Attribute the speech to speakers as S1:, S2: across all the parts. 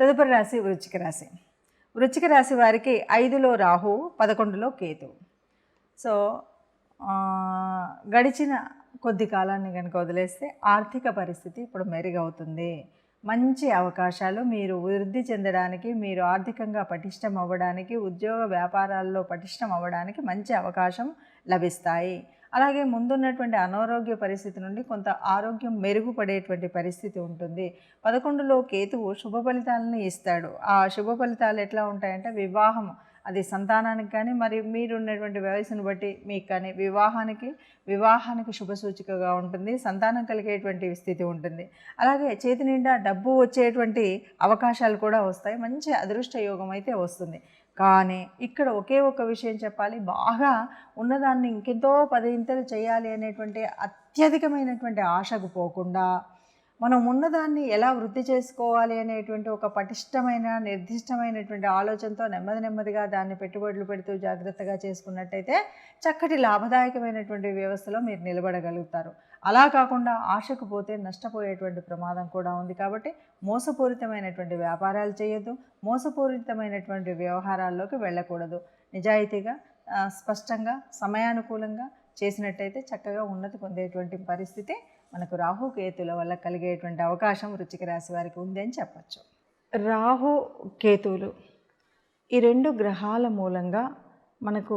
S1: తదుపరి రాశి వృచ్చిక రాశి. వృచ్చిక రాశి వారికి ఐదులో రాహు పదకొండులో కేతు. సో గడిచిన కొద్ది కాలాన్ని కనుక వదిలేస్తే ఆర్థిక పరిస్థితి ఇప్పుడు మెరుగవుతుంది. మంచి అవకాశాలు మీరు వృద్ధి చెందడానికి మీరు ఆర్థికంగా పటిష్టం అవ్వడానికి ఉద్యోగ వ్యాపారాల్లో పటిష్టం అవ్వడానికి మంచి అవకాశం లభిస్తాయి. అలాగే ముందున్నటువంటి అనారోగ్య పరిస్థితి నుండి కొంత ఆరోగ్యం మెరుగుపడేటువంటి పరిస్థితి ఉంటుంది. పదకొండులో కేతువు శుభ ఫలితాలను ఇస్తాడు. ఆ శుభ ఫలితాలు ఎట్లా ఉంటాయంటే వివాహం అది సంతానానికి కానీ మరి మీరున్నటువంటి వయసును బట్టి మీకు కానీ వివాహానికి వివాహానికి శుభ సూచికగా ఉంటుంది. సంతానం కలిగేటువంటి స్థితి ఉంటుంది. అలాగే చేతి నిండా డబ్బు వచ్చేటువంటి అవకాశాలు కూడా వస్తాయి. మంచి అదృష్ట యోగం అయితే వస్తుంది. కానీ ఇక్కడ ఒకే ఒక విషయం చెప్పాలి. బాగా ఉన్నదాన్ని ఇంకెంతో పదింతలు చేయాలి అనేటువంటి అత్యధికమైనటువంటి ఆశకు పోకుండా మనం ఉన్నదాన్ని ఎలా వృద్ధి చేసుకోవాలి అనేటువంటి ఒక పటిష్టమైన నిర్దిష్టమైనటువంటి ఆలోచనతో నెమ్మది నెమ్మదిగా దాన్ని పెట్టుబడులు పెడుతూ జాగ్రత్తగా చేసుకున్నట్టయితే చక్కటి లాభదాయకమైనటువంటి వ్యవస్థలో మీరు నిలబడగలుగుతారు. అలా కాకుండా ఆశకు పోతే నష్టపోయేటువంటి ప్రమాదం కూడా ఉంది కాబట్టి మోసపూరితమైనటువంటి వ్యాపారాలు చేయొద్దు మోసపూరితమైనటువంటి వ్యవహారాల్లోకి వెళ్ళకూడదు. నిజాయితీగా స్పష్టంగా సమయానుకూలంగా చేసినట్టయితే చక్కగా ఉన్నతి పొందేటువంటి పరిస్థితి మనకు రాహు కేతుల వల్ల కలిగేటువంటి అవకాశం వృచ్చిక రాశి వారికి ఉంది అని చెప్పచ్చు. రాహు కేతువులు ఈ రెండు గ్రహాల మూలంగా మనకు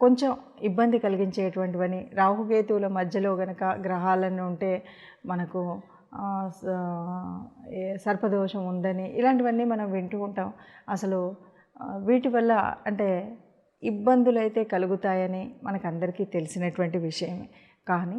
S1: కొంచెం ఇబ్బంది కలిగించేటువంటివని రాహుకేతువుల మధ్యలో గనక గ్రహాలను ఉంటే మనకు సర్పదోషం ఉందని ఇలాంటివన్నీ మనం వింటూ ఉంటాం. అసలు వీటి వల్ల అంటే ఇబ్బందులు అయితే కలుగుతాయని మనకందరికీ తెలిసినటువంటి విషయమే. కానీ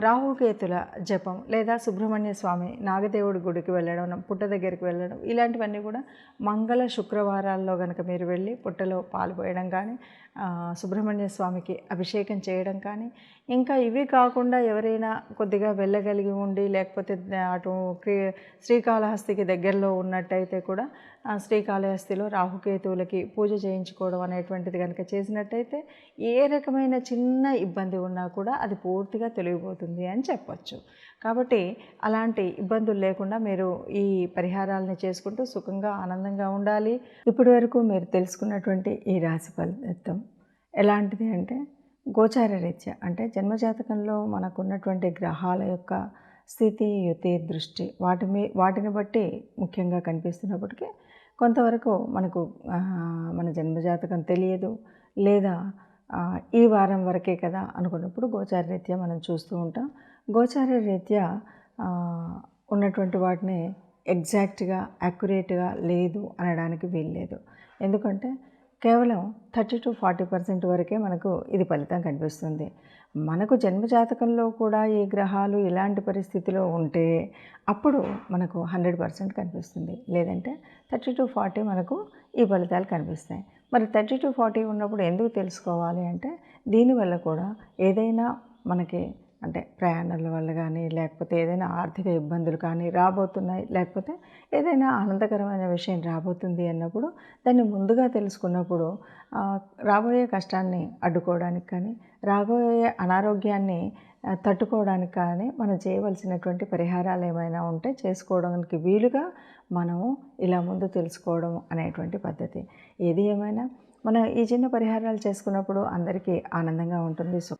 S1: రాహుకేతుల జపం లేదా సుబ్రహ్మణ్య స్వామి నాగదేవుడి గుడికి వెళ్ళడం పుట్ట దగ్గరికి వెళ్ళడం ఇలాంటివన్నీ కూడా మంగళ శుక్రవారాల్లో కనుక మీరు వెళ్ళి పుట్టలో పాలు పోయడం కానీ సుబ్రహ్మణ్య స్వామికి అభిషేకం చేయడం కానీ ఇంకా ఇవి కాకుండా ఎవరైనా కొద్దిగా వెళ్ళగలిగి ఉండి లేకపోతే అటు శ్రీకాళహస్తికి దగ్గరలో ఉన్నట్టయితే కూడా శ్రీకాళహస్తిలో రాహుకేతువులకి పూజ చేయించుకోవడం అనేటువంటిది కనుక చేసినట్టయితే ఏ రకమైన చిన్న ఇబ్బంది ఉన్నా కూడా అది పూర్తిగా తొలగిపోతుంది అని చెప్పొచ్చు. కాబట్టి అలాంటి ఇబ్బందులు లేకుండా మీరు ఈ పరిహారాలని చేసుకుంటూ సుఖంగా ఆనందంగా ఉండాలి. ఇప్పటి వరకు మీరు తెలుసుకున్నటువంటి ఈ రాశి ఫలితం ఎలాంటిది అంటే గోచార రీత్యా అంటే జన్మజాతకంలో మనకున్నటువంటి గ్రహాల యొక్క స్థితి యుతి దృష్టి వాటి మీ వాటిని బట్టి ముఖ్యంగా కనిపిస్తున్నప్పటికీ కొంతవరకు మనకు మన జన్మజాతకం తెలియదు లేదా ఈ వారం వరకే కదా అనుకున్నప్పుడు గోచార రీత్యా మనం చూస్తూ ఉంటాం. గోచార రీత్యా ఉన్నటువంటి వాటిని ఎగ్జాక్ట్గా యాక్యురేట్గా లేదు అనడానికి వీల్లేదు. ఎందుకంటే కేవలం థర్టీ టు ఫార్టీ పర్సెంట్ వరకే మనకు ఇది ఫలితం కనిపిస్తుంది. మనకు జన్మజాతకంలో కూడా ఈ గ్రహాలు ఇలాంటి పరిస్థితిలో ఉంటే అప్పుడు మనకు హండ్రెడ్ పర్సెంట్ కనిపిస్తుంది. లేదంటే థర్టీ టు ఫార్టీ మనకు ఈ ఫలితాలు కనిపిస్తాయి. మరి థర్టీ టు ఫార్టీ ఉన్నప్పుడు ఎందుకు తెలుసుకోవాలి అంటే దీనివల్ల కూడా ఏదైనా మనకి అంటే ప్రయాణాల వల్ల కానీ లేకపోతే ఏదైనా ఆర్థిక ఇబ్బందులు కానీ రాబోతున్నాయి లేకపోతే ఏదైనా ఆనందకరమైన విషయం రాబోతుంది అన్నప్పుడు దాన్ని ముందుగా తెలుసుకున్నప్పుడు రాబోయే కష్టాన్ని అడ్డుకోవడానికి కానీ రాబోయే అనారోగ్యాన్ని తట్టుకోవడానికి కానీ మనం చేయవలసినటువంటి పరిహారాలు ఏమైనా ఉంటే చేసుకోవడానికి వీలుగా మనము ఇలా ముందు తెలుసుకోవడం అనేటువంటి పద్ధతి. ఏది ఏమైనా మనం ఈ చిన్న పరిహారాలు చేసుకున్నప్పుడు అందరికీ ఆనందంగా ఉంటుంది. సు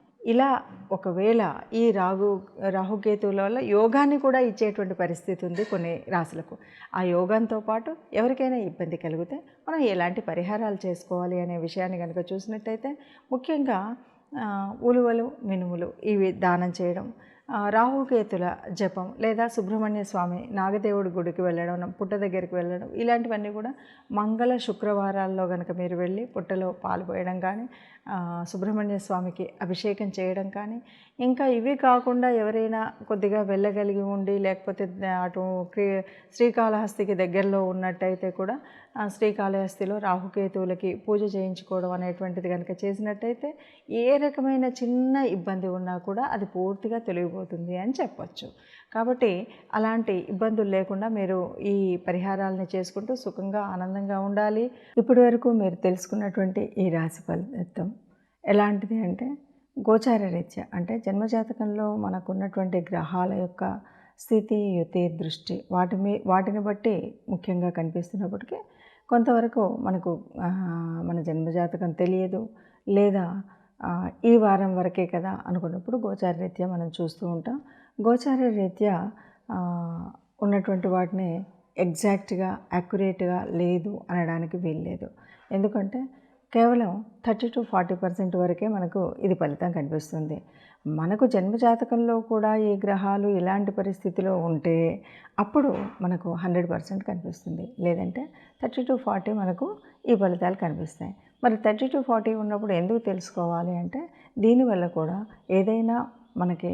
S1: ఇలా ఒకవేళ ఈ రాహు రాహుకేతువుల వల్ల యోగాన్ని కూడా ఇచ్చేటువంటి పరిస్థితి ఉంది కొన్ని రాశులకు ఆ యోగంతో పాటు ఎవరికైనా ఇబ్బంది కలిగితే మనం ఎలాంటి పరిహారాలు చేసుకోవాలి అనే విషయాన్ని కనుక చూసినట్టయితే ముఖ్యంగా ఉలువలు మినుములు ఇవి దానం చేయడం రాహుకేతుల జపం లేదా సుబ్రహ్మణ్య స్వామి నాగదేవుడి గుడికి వెళ్ళడం పుట్ట దగ్గరికి వెళ్ళడం ఇలాంటివన్నీ కూడా మంగళ శుక్రవారాల్లో కనుక మీరు వెళ్ళి పుట్టలో పాలు పోయడం కానీ సుబ్రహ్మణ్య స్వామికి అభిషేకం చేయడం కానీ ఇంకా ఇవి కాకుండా ఎవరైనా కొద్దిగా వెళ్ళగలిగి ఉండి లేకపోతే అటు క్రీ- శ్రీకాళహస్తికి దగ్గరలో ఉన్నట్టయితే కూడా శ్రీకాళహస్తిలో రాహుకేతువులకి పూజ చేయించుకోవడం అనేటువంటిది కనుక చేసినట్టయితే ఏ రకమైన చిన్న ఇబ్బంది ఉన్నా కూడా అది పూర్తిగా తొలగిపోతుంది అని చెప్పొచ్చు. కాబట్టి అలాంటి ఇబ్బందులు లేకుండా మీరు ఈ పరిహారాలని చేసుకుంటూ సుఖంగా ఆనందంగా ఉండాలి. ఇప్పటి వరకు మీరు తెలుసుకున్నటువంటి ఈ రాశి ఫలితం ఎలాంటిది అంటే గోచార రీత్యా అంటే జన్మజాతకంలో మనకున్నటువంటి గ్రహాల యొక్క స్థితి యుతి దృష్టి వాటి మీ వాటిని బట్టి ముఖ్యంగా కనిపిస్తున్నప్పటికీ కొంతవరకు మనకు మన జన్మజాతకం తెలియదు లేదా ఈ వారం వరకే కదా అనుకున్నప్పుడు గోచార రీత్యా మనం చూస్తూ ఉంటాం. గోచార రీత్యా ఉన్నటువంటి వాటిని ఎగ్జాక్ట్గా యాక్యురేట్గా లేదు అనడానికి వీల్లేదు. ఎందుకంటే కేవలం థర్టీ టు ఫార్టీ పర్సెంట్ వరకే మనకు ఇది ఫలితం కనిపిస్తుంది. మనకు జన్మజాతకంలో కూడా ఈ గ్రహాలు ఇలాంటి పరిస్థితిలో ఉంటే అప్పుడు మనకు హండ్రెడ్ పర్సెంట్ కనిపిస్తుంది. లేదంటే థర్టీ టు ఫార్టీ మనకు ఈ ఫలితాలు కనిపిస్తాయి. మరి థర్టీ టు ఫార్టీ ఉన్నప్పుడు ఎందుకు తెలుసుకోవాలి అంటే దీనివల్ల కూడా ఏదైనా మనకి